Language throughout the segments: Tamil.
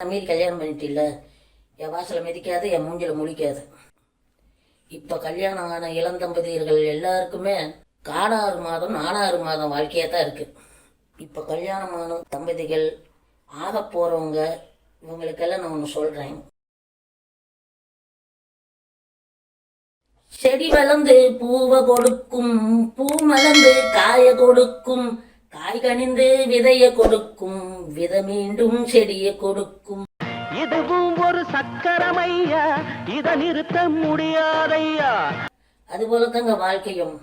மீறி கல்யாணம் பண்ணிட்டில்ல? என் வாசலை மிதிக்காது என் மூஞ்சில முழிக்காது. இப்போ கல்யாணம் ஆன இளந்தம்பதியர்கள் எல்லாருக்குமே காடாறு மாதம் நாடாறு மாதம் வாழ்க்கையாக தான் இருக்குது இப்போ கல்யாணமான தம்பதிகள் ஆக போகிறவங்க இவங்களுக்கெல்லாம் நான் ஒன்று சொல்கிறேன் செடி வளர்ந்து பூவை கொடுக்கும் பூ மலர்ந்து காய கொடுக்கும் காய் கனிந்து விதைய கொடுக்கும் விதை மீண்டும் செடியை கொடுக்கும். இதுவும் ஒரு சக்கரமையா? இத நிறுத்த முடியாதையா? அதுபோல தாங்க வாழ்க்கையும்.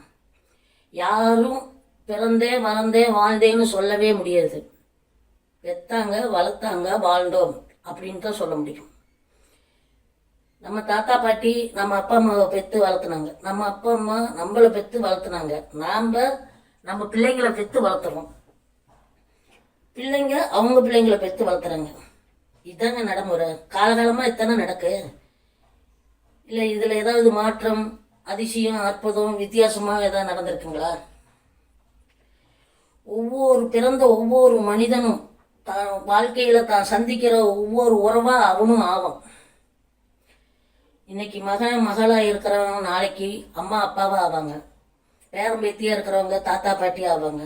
யாரும் பிறந்தே வளர்ந்தே வாழ்ந்தேன்னு சொல்லவே முடியாது. பெத்தாங்க வளர்த்தாங்க வாழ்ந்தோம் அப்படின்னு தான் சொல்ல முடியும். நம்ம தாத்தா பாட்டி நம்ம அப்பா அம்மாவை பெற்று வளர்த்துனாங்க. நம்ம அப்பா அம்மா நம்மளை பெற்று வளர்த்துனாங்க. நாம் நம்ம பிள்ளைங்களை பெற்று வளர்த்துறோம். பிள்ளைங்க அவங்க பிள்ளைங்களை பெற்று வளர்த்துறாங்க. இதாங்க நடைமுறை. காலகாலமாக இத்தனை நடக்கு. இல்லை இதில் ஏதாவது மாற்றம் அதிசயம் அற்புதம் வித்தியாசமாக ஏதாவது நடந்திருக்குங்களா? ஒவ்வொரு பிறந்த ஒவ்வொரு மனிதனும் தான் வாழ்க்கையில் தான் சந்திக்கிற ஒவ்வொரு உறவாக அவனும் ஆகும் இன்னைக்கு மகன் மகளாக இருக்கிறவன் நாளைக்கு அம்மா அப்பாவாக ஆவாங்க. பேரன் பேத்தியாக இருக்கிறவங்க தாத்தா பாட்டி ஆவாங்க.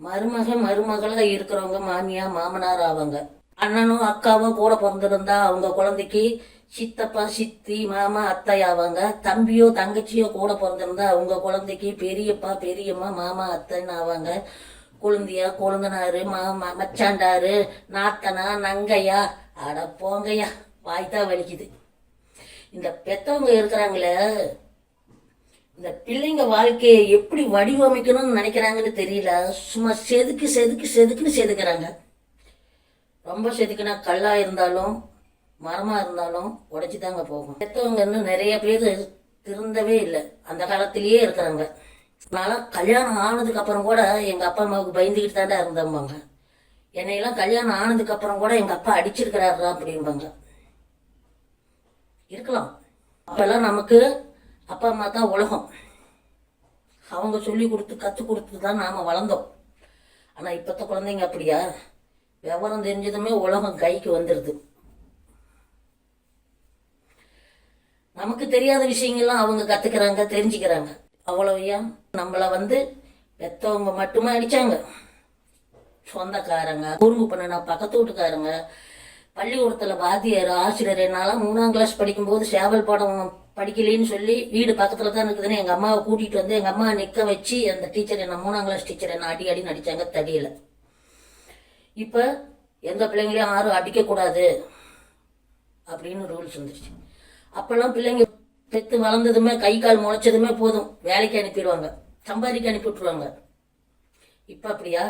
மருமகன் மருமகளாக இருக்கிறவங்க மாமியா மாமனார் ஆவாங்க. அண்ணனும் அக்காவோ கூட பிறந்திருந்தா அவங்க குழந்தைக்கு சித்தப்பா சித்தி மாமா அத்தை ஆவாங்க. தம்பியோ தங்கச்சியோ கூட பிறந்திருந்தா அவங்க குழந்தைக்கு பெரியப்பா பெரியம்மா மாமா அத்தைன்னு ஆவாங்க. குழந்தையா கொழுந்தனாரு மாமா மச்சாண்டாரு நாத்தனா நங்கையா அட போங்கய்யா வாய்த்தா வலிக்குது. இந்த பெத்தவங்க இருக்கிறாங்களே இந்த பிள்ளைங்க வாழ்க்கையை எப்படி வடிவமைக்கணும்னு நினைக்கிறாங்கன்னு தெரியல. சும்மா செதுக்கு செதுக்கு செதுக்குன்னு செதுக்குறாங்க. ரொம்ப செதுக்குனா கல்லாக இருந்தாலும் மரமாக இருந்தாலும் உடைச்சி தாங்க போகும். பெற்றவங்க இன்னும் நிறைய பேர் திருந்தவே இல்லை. அந்த காலத்திலேயே இருக்கிறாங்க. நான்லாம் கல்யாணம் ஆனதுக்கு அப்புறம் கூட எங்கள் அப்பா அம்மாவுக்கு பயந்துக்கிட்டு தாண்டா இருந்தம்பாங்க. என்னையெல்லாம் கல்யாணம் ஆனதுக்கு அப்புறம் கூட எங்கள் அப்பா அடிச்சிருக்கிறாரா அப்படிம்பாங்க. இருக்கலாம். அப்போல்லாம் நமக்கு அப்பா அம்மா தான் உலகம். அவங்க சொல்லி கொடுத்து கற்றுக் கொடுத்து தான் நாம் வளர்ந்தோம். ஆனால் இப்போத்த குழந்தைங்க அப்படியா? விவரம் தெரிஞ்சதுமே உலகம் கைக்கு வந்துடுது நமக்கு தெரியாத விஷயங்கள்லாம் அவங்க கற்றுக்கிறாங்க தெரிஞ்சுக்கிறாங்க. அவ்வளவையா நம்மளை வந்து பெற்றவங்க மட்டுமே அடித்தாங்க சொந்தக்காரங்க குறும்பு பண்ணின பக்கத்து வீட்டுக்காரங்க பள்ளிக்கூடத்தில் வாத்தியார் ஆசிரியர் என்னால் மூணாம் கிளாஸ் படிக்கும்போது சேவல் படம் படிக்கலைன்னு சொல்லி வீடு பக்கத்தில் தான் இருக்குதுன்னு எங்கள் அம்மாவை கூட்டிகிட்டு வந்து எங்கள் அம்மா நிற்க வச்சு அந்த டீச்சர் என்ன மூணாம் கிளாஸ் டீச்சர் என்ன அடி அடி நடித்தாங்க தடியில். இப்போ எந்த பிள்ளைங்களையும் யாரும் அடிக்கக்கூடாது அப்படின்னு ரூல்ஸ் வந்துருச்சு. அப்போல்லாம் பிள்ளைங்க பெற்று வளர்ந்ததுமே கை கால் முளைச்சதுமே போதும். வேலைக்கு அனுப்பிடுவாங்க. சம்பாதிக்க அனுப்பி விட்ருவாங்க இப்போ அப்படியா?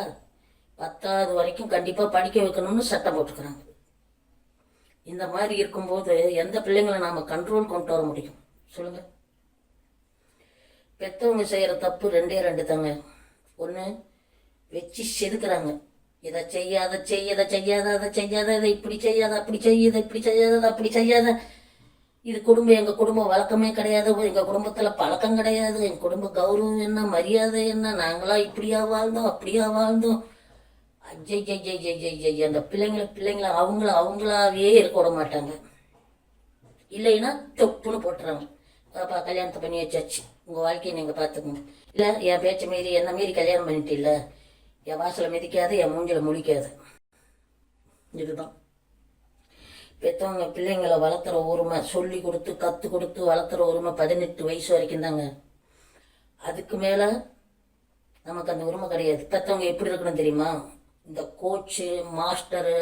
பத்தாவது வரைக்கும் கண்டிப்பாக படிக்க வைக்கணும்னு சட்டம் போட்டுக்கிறாங்க. இந்த மாதிரி இருக்கும்போது எந்த பிள்ளைங்களை நாம் கண்ட்ரோல் கொண்டு வர முடியும்? சொல்லுங்க. பெற்றவங்க செய்கிற தப்பு ரெண்டே ரெண்டு தாங்க. ஒன்று வச்சு செதுக்குறாங்க. இதை செய்யாத செய்ய இதை செய்யாத அதை செய்யாத இதை இப்படி செய்யாத அப்படி செய்ய இதை இப்படி செய்யாத அதை அப்படி செய்யாத. இது குடும்பம் எங்கள் குடும்பம் வழக்கமே கிடையாது. எங்கள் குடும்பத்தில் பழக்கம் கிடையாது. எங்கள் குடும்ப கௌரவம் என்ன மரியாதை என்ன? நாங்களாம் இப்படியா வாழ்ந்தோம் அப்படியா வாழ்ந்தோம். ஜெய் ஜெய் ஜெய் ஜெய் ஜெய் ஜெய் அந்த பிள்ளைங்கள பிள்ளைங்கள அவங்கள அவங்களாவே இருக்க விட மாட்டாங்க இல்லைன்னா தொப்புன்னு போட்டுறாங்க பாப்பா கல்யாணத்தை பண்ணி வச்சாச்சு உங்கள் வாழ்க்கையை நீங்கள் பார்த்துக்கோங்க இல்லை என் பேச்சை மீறி என்ன மீறி கல்யாணம் பண்ணிட்டில்ல என் வாசலை மிதிக்காது என் மூஞ்சில் முழிக்காது இதுதான் பெற்றவங்க பிள்ளைங்களை வளர்த்துற உரிமை சொல்லி கொடுத்து கற்றுக் கொடுத்து வளர்த்துற உரிமை பதினெட்டு வயசு வரைக்கும் தாங்க அதுக்கு மேலே நமக்கு அந்த உரிமை கிடையாது பெற்றவங்க எப்படி இருக்கணும் தெரியுமா இந்த கோச்சு மாஸ்டரு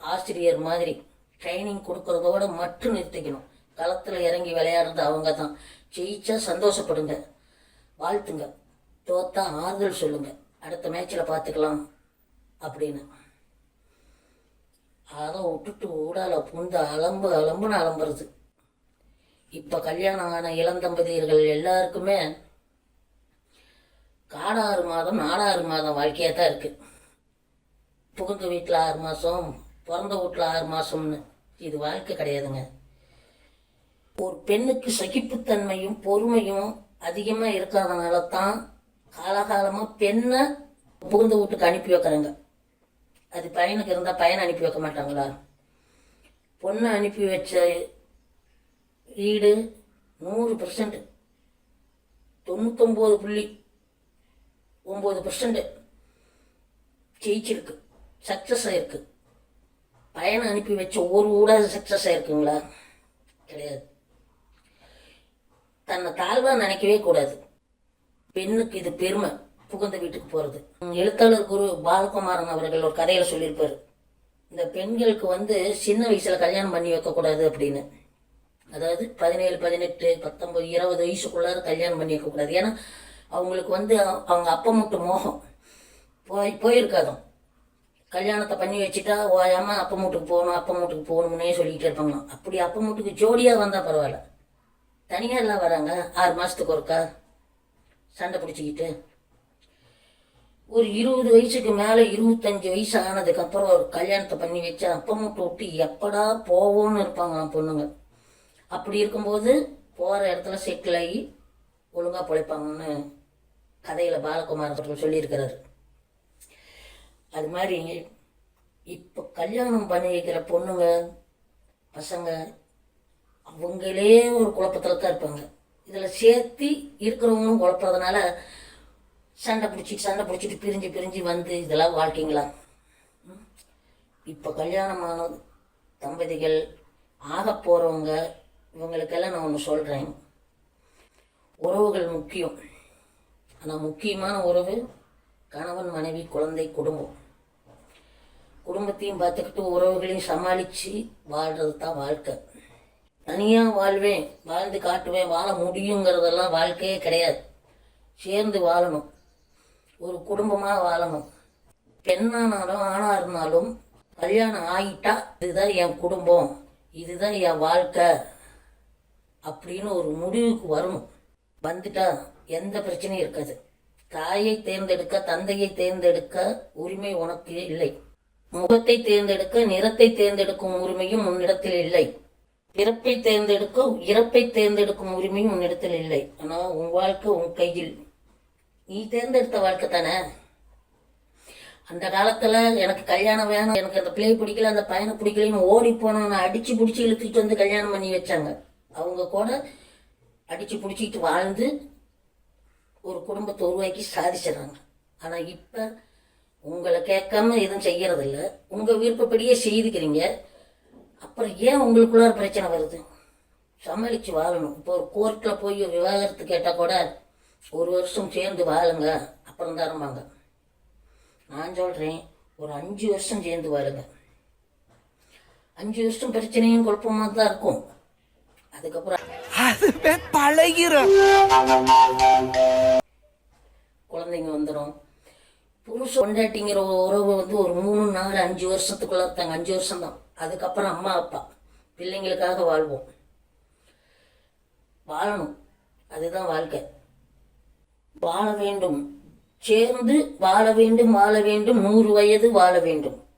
ஆசிரியர் மாதிரி ட்ரைனிங் கொடுக்கறதோட மட்டும் நிறுத்திக்கணும். களத்தில் இறங்கி விளையாடுறது அவங்க தான் ஜெயிச்சா சந்தோஷப்படுங்க. வாழ்த்துங்க. தோத்தா ஆறுதல் சொல்லுங்க. அடுத்த மேட்ச்சில் பார்த்துக்கலாம் அப்படின்னு. அதை விட்டுட்டு ஊடால புந்த அலம்பு அலம்புன்னு அலம்புறது. இப்போ கல்யாணம் ஆன இளந்தம்பதியர்கள் எல்லாருக்குமே காடாறு மாதம் நாடாறு மாதம் வாழ்க்கையாக தான் இருக்குது புகுந்த வீட்டில் ஆறு மாதம் பிறந்த வீட்டில் ஆறு மாதம்னு இது வாழ்க்கை கிடையாதுங்க. ஒரு பெண்ணுக்கு சகிப்புத்தன்மையும் பொறுமையும் அதிகமாக இருக்காதனால தான் காலகாலமாக பெண்ணை புகுந்த வீட்டுக்கு அனுப்பி வைக்கிறாங்க. அது பையனுக்கு இருந்தால் பையனை அனுப்பி வைக்க மாட்டாங்களா? பொண்ணை அனுப்பி வச்ச வீடு நூறு பர்சன்ட் தொண்ணூத்தொம்பது புள்ளி ஒம்பது பர்சன்ட் ஜெயிச்சிருக்கு. சக்ஸஸ் ஆயிருக்கு பயணம் அனுப்பி வச்ச ஒரு ஊடாக சக்ஸஸ் ஆயிருக்குங்களா கிடையாது. தன்னை தாழ்வாக நினைக்கவே கூடாது. பெண்ணுக்கு இது பெருமை புகுந்த வீட்டுக்கு போகிறது எழுத்தாளர் குரு பாலகுமாரன் அவர்கள் ஒரு கதையில் சொல்லியிருப்பார். இந்த பெண்களுக்கு வந்து சின்ன வயசில் கல்யாணம் பண்ணி வைக்கக்கூடாது அப்படின்னு. அதாவது பதினேழு பதினெட்டு பத்தொம்பது இருபது வயசுக்குள்ளார கல்யாணம் பண்ணி வைக்கக்கூடாது ஏன்னா அவங்களுக்கு வந்து அவங்க அப்பா மட்டும் மோகம். போய் போயிருக்காதான். கல்யாணத்தை பண்ணி வச்சுட்டா ஓயாம அப்பா வீட்டுக்கு போகணும் அப்பா வீட்டுக்கு போகணும்னே சொல்லிக்கிட்டே இருப்பாங்களாம் அப்படி அப்பா வீட்டுக்கு ஜோடியாக வந்தால் பரவாயில்ல. தனியாக எல்லாம் வராங்க. ஆறு மாதத்துக்கு ஒருக்கா சண்டை பிடிச்சிக்கிட்டு. ஒரு இருபது வயசுக்கு மேலே இருபத்தஞ்சு வயசு ஆனதுக்கப்புறம் ஒரு கல்யாணத்தை பண்ணி வச்சு அப்பா மட்டும் விட்டு எப்படா போவோம்னு இருப்பாங்களாம் பொண்ணுங்க. அப்படி இருக்கும்போது போகிற இடத்துல செட்டில் ஆகி ஒழுங்காக பிழைப்பாங்கன்னு கதையில் பாலகுமார் அவர்கள் சொல்லியிருக்கிறாரு. அது மாதிரி இப்போ கல்யாணம் பண்ணி வைக்கிற பொண்ணுங்க பசங்க அவங்களே ஒரு குழப்பத்தில் தான் இருப்பாங்க. இதில் சேர்த்து இருக்கிறவங்களும் குழப்பறதுனால சண்டை பிடிச்சிட்டு சண்டை பிடிச்சிட்டு பிரிஞ்சு பிரிஞ்சு வந்து இதெல்லாம் வாழ்க்கைங்களா? இப்போ கல்யாணமான தம்பதிகள் ஆக போகிறவங்க இவங்களுக்கெல்லாம் நான் ஒன்று சொல்கிறேன் உறவுகள் முக்கியம். ஆனால் முக்கியமான உறவு கணவன் மனைவி குழந்தை குடும்பம். குடும்பத்தையும் பார்த்துக்கிட்டு உறவுகளையும் சமாளித்து வாழ்கிறது தான் வாழ்க்கை. தனியாக வாழ்வேன் வாழ்ந்து காட்டுவேன் வாழ முடியுங்கிறதெல்லாம் வாழ்க்கையே கிடையாது. சேர்ந்து வாழணும். ஒரு குடும்பமாக வாழணும். பெண்ணானாலும் ஆணாக இருந்தாலும் கல்யாணம் ஆகிட்டா இதுதான் என் குடும்பம் இதுதான் என் வாழ்க்கை அப்படின்னு ஒரு முடிவுக்கு வரணும். வந்துட்டா எந்த பிரச்சனையும் இருக்காது. தாயை தேர்ந்தெடுக்க தந்தையை தேர்ந்தெடுக்க உரிமை உனக்கு இல்லை. முகத்தை தேர்ந்தெடுக்க நிறத்தை தேர்ந்தெடுக்கும் உரிமையும் உன்னிடத்தில் இல்லை. பிறப்பை தேர்ந்தெடுக்க இறப்பை தேர்ந்தெடுக்கும் உரிமையும் உன்னிடத்தில் இல்லை. ஆனால் உன் வாழ்க்கை உன் கையில். நீ தேர்ந்தெடுத்த வாழ்க்கை தானே? அந்த காலத்தில் எனக்கு கல்யாணம் வேணும் எனக்கு அந்த பிள்ளை பிடிக்கல அந்த பையனை பிடிக்கலன்னு ஓடி போனவனை அடித்து பிடிச்சி இழுத்துட்டு வந்து கல்யாணம் பண்ணி வச்சாங்க. அவங்க கூட அடித்து பிடிச்சிட்டு வாழ்ந்து ஒரு குடும்பத்தை உருவாக்கி சாதிச்சிடுறாங்க ஆனால் இப்போ உங்களை கேட்காம எதுவும் செய்யறதில்ல. உங்கள் விருப்பப்படியே செய்துக்கிறீங்க. அப்புறம் ஏன் உங்களுக்குள்ள பிரச்சனை வருது? சமாளித்து வாழணும். இப்போ ஒரு கோர்ட்டில் போய் விவாகரத்து கேட்டால் கூட ஒரு வருஷம் சேர்ந்து வாழுங்க. அப்புறம் தரம்பாங்க நான் சொல்கிறேன் ஒரு அஞ்சு வருஷம் சேர்ந்து வாழுங்க. அஞ்சு வருஷம் பிரச்சனையும் குழப்பமாக தான் இருக்கும். அதுக்கப்புறம் அதுவே பழகிரும். குழந்தைங்க வந்துடும் புருஷ கொண்டாட்டிங்கிற உறவு வந்து ஒரு மூணு நாலு அஞ்சு வருஷத்துக்குள்ள இருந்தாங்க அஞ்சு வருஷம் தான் அதுக்கப்புறம் அம்மா அப்பா. பிள்ளைங்களுக்காக வாழ்வோம். வாழணும். அதுதான் வாழ்க்கை. வாழ வேண்டும். சேர்ந்து வாழ வேண்டும் வாழ வேண்டும். நூறு வயது வாழ வேண்டும்.